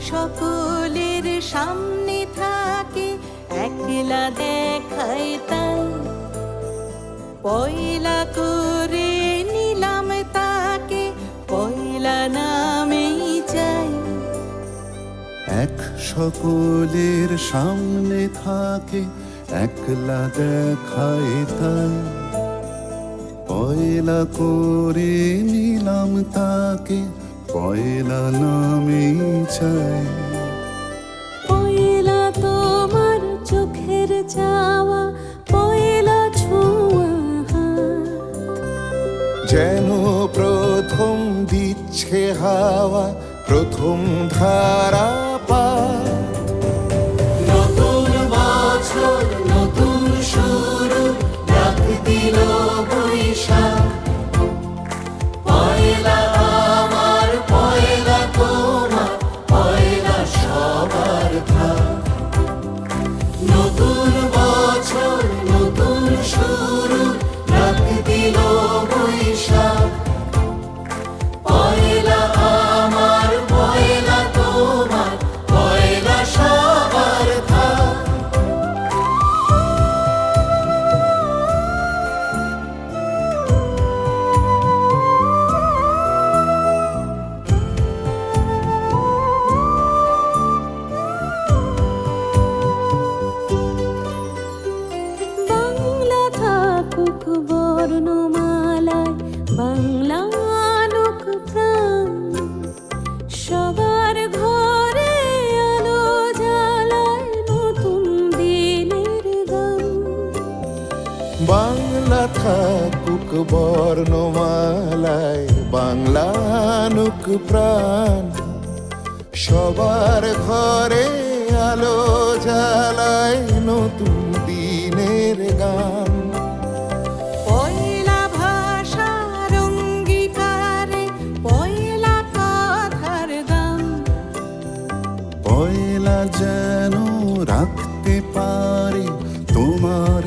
সকলের সামনে থাকে, একলা দেখায় তাই। পয়লা করে নিলাম তাকে, পয়লা নামেই চাই। এক সকলের সামনে থাকে, একলা দেখায় তাই। পয়লা করে নিলাম তাকে পয়লা নামে চাই পয়লা তোমার চোখের যাওয়া পয়লা ছোঁয়া। যেন প্রথম দিচ্ছে হাওয়া প্রথম ধারা বাংলা থাকুক বর্ণমালায় বাংলানুক প্রাণ। সবার ঘরে আলো জ্বালায় নতুন দিনের গান। পয়লা ভাষার অঙ্গীকারে পয়লা কথার দাম পয়লা যেন রাখতে পারে তোমার